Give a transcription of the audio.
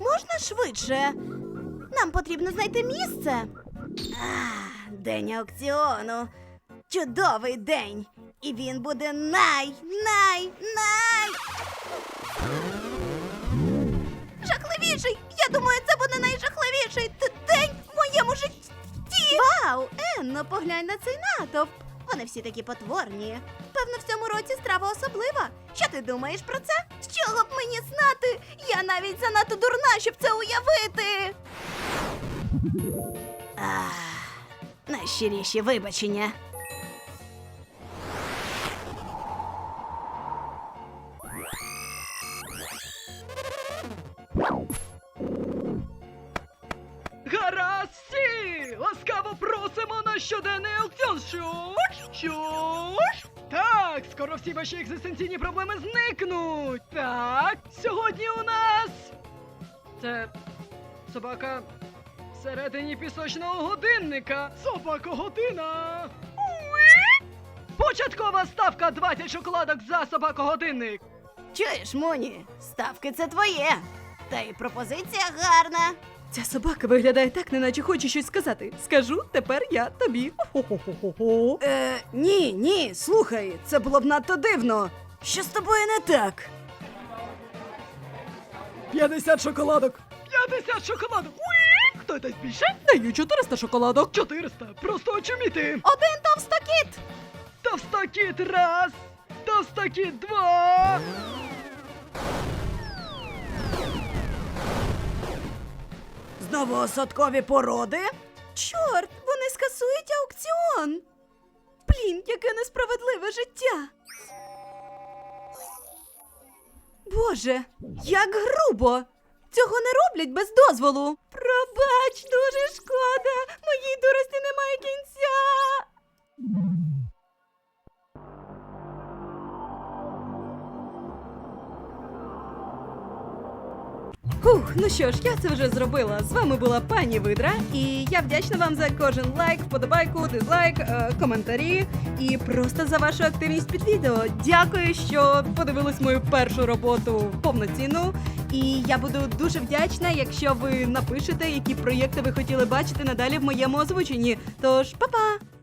Можна швидше? Нам потрібно знайти місце. А, день аукціону. Чудовий день. І він буде най, най, най. Жахливіший! Я думаю, це буде найжахливіший день в моєму житті. Вау! Енно, поглянь на цей натовп. Вони всі такі потворні. Певно, в цьому році страва особлива. Ти думаєш про це? З чого б мені знати? Я навіть занадто дурна, щоб це уявити. Ах, найщиріші вибачення. Гаразд всі! Ласкаво просимо на щоденний аукціон. Що ж? Що ж? Так, скоро всі ваші екзистенційні проблеми зникнуть. Так, сьогодні у нас. Це собака всередині пісочного годинника. Собака година. Початкова ставка 20 шоколадок за собаку-годинник. Чуєш, Моні, ставки це твоє. Та й пропозиція гарна. Ця собака виглядає так, неначе хоче щось сказати. Скажу, тепер я тобі. Хо-хо-хо-хо. Е, ні, ні, слухай, це було б надто дивно. Що з тобою не так? 50 шоколадок. 50 шоколадок. Уі! Хто дасть більше? Даю 400 шоколадок. 400. Просто очуміти. Один товстокіт! Товстокіт раз, товстокіт два. Знову осадкові породи? Чорт, вони скасують аукціон. Блін, яке несправедливе життя. Боже, як грубо! Цього не роблять без дозволу. Пробач, дуже шкода. Моїй дурості немає кінця. Фух, ну що ж, я це вже зробила. З вами була пані Видра, і я вдячна вам за кожен лайк, вподобайку, дизлайк, е, коментарі і просто за вашу активність під відео. Дякую, що подивились мою першу роботу повноцінну. І я буду дуже вдячна, якщо ви напишете, які проєкти ви хотіли бачити надалі в моєму озвученні. Тож, па-па!